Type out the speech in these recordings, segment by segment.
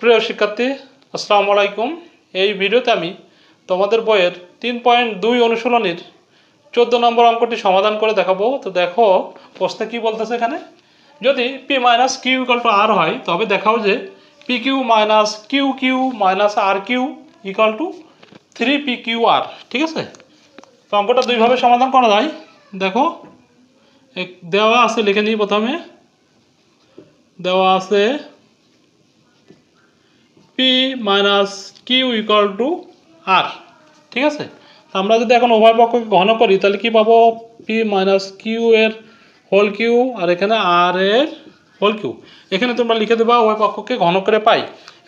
প্রিয় শিক্ষার্থী, আসসালামু আলাইকুম। এই ভিডিওতে আমি তোমাদের বইয়ের তিন পয়েন্ট দুই অনুশীলনীর চোদ্দ নম্বর অঙ্কটি সমাধান করে দেখাবো। তো দেখো, প্রশ্নে কি বলতেছে এখানে? যদি P minus Q equal to R হয়, তবে দেখাও যে P cube minus Q cube minus R cube equal to three P Q R ঠিক আছে? তো অঙ্কটা দুইভাবে সমাধান করা যায়। দেখো দেওয়া আছে, লিখে নিই প্রথমে। দেওয়া আছে P minus Q equal to R ঠিক আছে? আমরা যদি এখন উভয় পক্ষকে ঘন করি, তাহলে কি পাবো? পি মাইনাস কিউ এর হোল কিউ আর এখানে আর এর হোল কিউ এখানে তোমরা লিখে দেবা উভয় পক্ষকে ঘন করে পাই।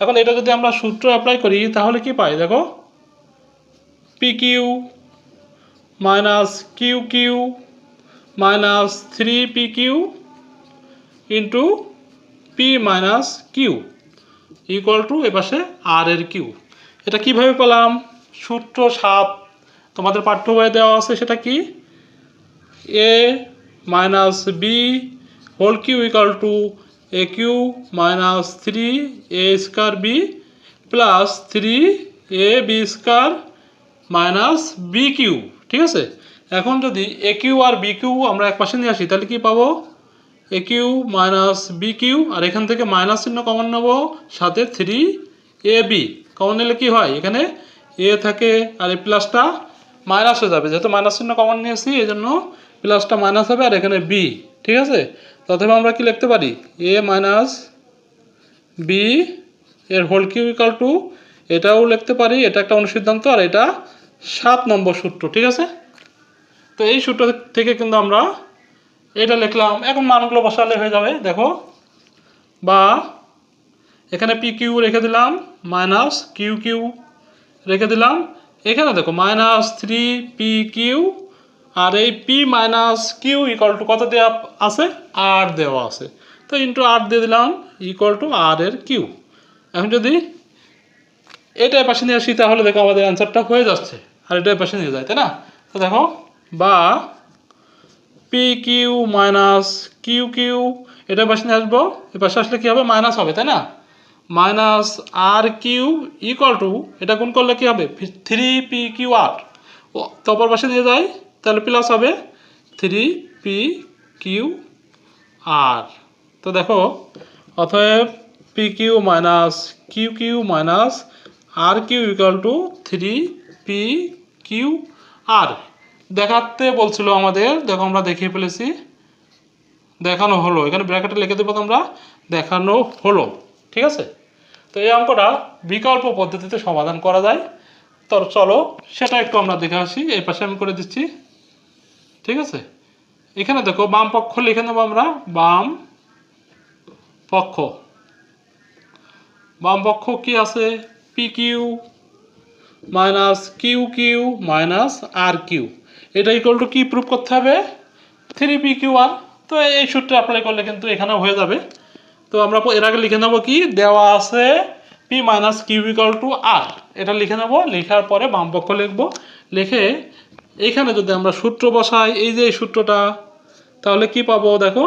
এখন এটা যদি আমরা সূত্র অ্যাপ্লাই করি, তাহলে কি পাই? দেখো P cube minus Q cube minus three P Q into P minus Q equal to এপাশে আর এর কিউ এটা কীভাবে পেলাম? সূত্র সাত। তোমাদের পাঠ্য বইয়ে দেওয়া আছে সেটা কি? A minus B whole cube equal to A cube minus three A square B plus three A B square minus B cube ঠিক আছে? এখন যদি এ কিউ আর বি কিউ আমরা এক পাশে নিয়ে আসি, তাহলে কি পাবো? A cube minus B cube আর এখান থেকে মাইনাস চিহ্ন কমন নেব সাথে থ্রি এ বি কমন নিলে কী হয়? এখানে এ থাকে আর এই প্লাসটা মাইনাস হয়ে যাবে। যেহেতু মাইনাস চিহ্ন কমন নিয়েছি, এই জন্য প্লাসটা মাইনাস হবে আর এখানে বি ঠিক আছে? তথাপি আমরা কি লিখতে পারি? এ মাইনাস বি এর হোল কিউ ইকাল টু এটাও লিখতে পারি। এটা একটা অনুসিদ্ধান্ত আর এটা সাত নম্বর সূত্র, ঠিক আছে? তো এই সূত্র থেকে কিন্তু আমরা এটা লিখলাম। এখন মানগুলো বসালে হয়ে যাবে, দেখো। বা এখানে পি কিউ রেখে দিলাম মাইনাস কিউ কিউ রেখে দিলাম। এখানে দেখো মাইনাস থ্রি পি কিউ আর এই P minus Q equal to কত দেওয়া আছে? আর দেওয়া আছে। তো ইন্টু আর দিয়ে দিলাম ইকুয়াল টু আর এর কিউ এখন যদি এটা পাশে নিয়ে আসি, তাহলে দেখো আমাদের অ্যান্সারটা হয়ে যাচ্ছে। আর এটা পাশে নিয়ে যায়, তাই না? তো দেখো, বা P cube minus Q cube এটা পাশে নিয়ে আসব। এ পাশে আসলে কী হবে? মাইনাস হবে, তাই না? Minus R cube equal to এটা গুণ করলে কী হবে? থ্রি পি কিউ আর ও, তো অপর পাশে নিয়ে যায় তাহলে প্লাস হবে থ্রি পি কিউ আর তো দেখো, অতএব P cube minus Q cube minus R cube equal to three P Q R দেখাতে বলছিল আমাদের, দেখো আমরা দেখিয়ে ফেলেছি। দেখানো হলো। এখানে ব্র্যাকেটে লিখে দেবো তোমরা, দেখানো হলো। ঠিক আছে? তো এই অঙ্কটা বিকল্প পদ্ধতিতে সমাধান করা যায়। তো চলো, সেটা একটু আমরা দেখে আসি। এই পাশে আমি করে দিচ্ছি। ঠিক আছে? এখানে দেখো, বাম পক্ষ লিখে নেব আমরা। বাম পক্ষ। বাম পক্ষ কি আছে? P cube minus Q cube minus R cube এটা ইকুয়াল টু কি প্রুফ করতে হবে? থ্রি পি কিউ আর তো এই সূত্রে অ্যাপ্লাই করলে কিন্তু এখানেও হয়ে যাবে। তো আমরা এর আগে লিখে নেব কি? দেওয়া আছে P minus Q equal to R এটা লিখে নেব, লেখার পরে বাম পক্ষ লিখব। লিখে এখানে যদি আমরা সূত্র বসাই, এই যে এই সূত্রটা, তাহলে কি পাবো দেখো?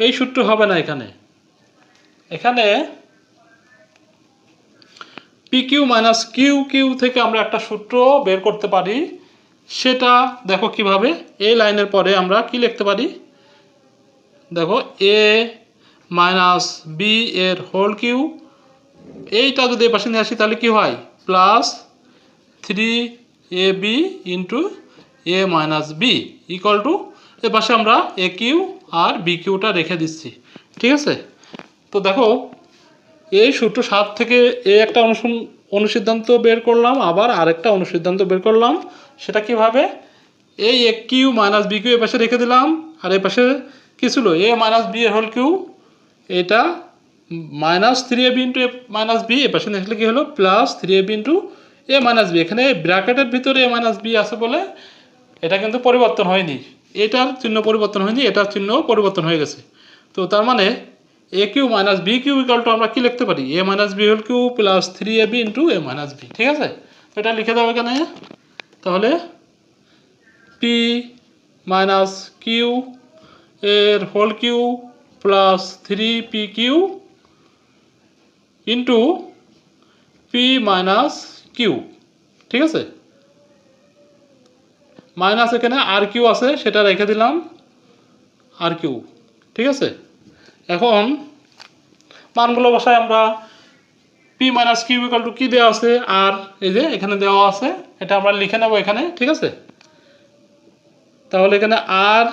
এই সূত্র হবে না এখানে। এখানে P cube minus Q cube থেকে আমরা একটা সূত্র বের করতে পারি। সেটা দেখো কীভাবে এই লাইনের পরে আমরা কি লিখতে পারি? দেখো, এ মাইনাস বি এর হোল কিউ এইটা যদি এ পাশে নিয়ে আসি, তাহলে কি হয়? Plus three A B into A minus B equal to এ পাশে আমরা এ কিউ আর বি কিউটা রেখে দিচ্ছি। ঠিক আছে? তো দেখো, এই সূত্র সাত থেকে এ একটা অনুসন অনুসিদ্ধান্ত বের করলাম, আবার আরেকটা অনুসিদ্ধান্ত বের করলাম। সেটা কীভাবে? এই A cube minus B cube এ পাশে রেখে দিলাম, আর এ পাশে কী ছিল? এ মাইনাস বি এ হোল কিউ এটা minus three A B into A minus B এ পাশে লিখলে কী হলো? Plus three A B into A minus B এখানে ব্র্যাকেটের ভিতরে এ মাইনাস বি আছে বলে এটা কিন্তু পরিবর্তন হয়নি। এটার চিহ্ন পরিবর্তন হয়নি, এটার চিহ্ন পরিবর্তন হয়ে গেছে। তো তার মানে A cube minus B cube equal to আমরা কি লিখতে পারি? A minus B whole cube plus three A B into A minus B ঠিক আছে? তো এটা লিখে দেবো এখানে। তাহলে পি মাইনাস কিউ এর whole cube plus three P Q into P minus Q ঠিক আছে? মাইনাস এখানে আর কিউ আছে, সেটা রেখে দিলাম আর কিউ ঠিক আছে? এখন মানগুলো বসায় আমরা P minus Q equal to কী দেওয়া আছে? আর এই যে এখানে দেওয়া আছে এটা আমরা লিখে নেব এখানে, ঠিক আছে? তাহলে এখানে আর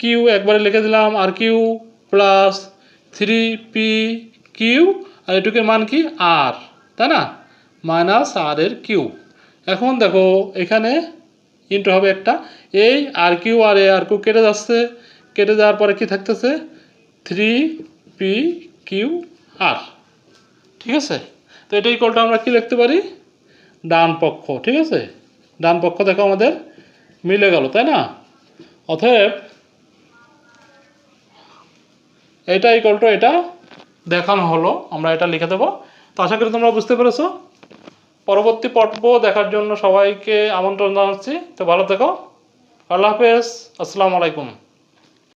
কিউ একবারে লিখে দিলাম R cube plus three P Q R এটুকুর মান কি? আর তাই না? মাইনাস আর এর কিউ এখন দেখো, এখানে ইন্টু হবে একটা। এই আর কিউ আর এ আর কিউ কেটে যাচ্ছে। কেটে যাওয়ার পরে কি থাকতেছে? থ্রি পি কিউ আর ঠিক আছে? তো এটা ইকলটা আমরা কি লিখতে পারি? ডান পক্ষ, ঠিক আছে? ডান পক্ষ দেখো আমাদের মিলে গেল, তাই না? অতএব এটা ইকল টু এটা দেখানো হলো, আমরা এটা লিখে দেবো। তো আশা করি তোমরা বুঝতে পেরেছ। পরবর্তী পর্ব দেখার জন্য সবাইকে আমন্ত্রণ জানাচ্ছি। তো ভালো থেকো। আল্লাহ হাফেজ। আসসালামু আলাইকুম।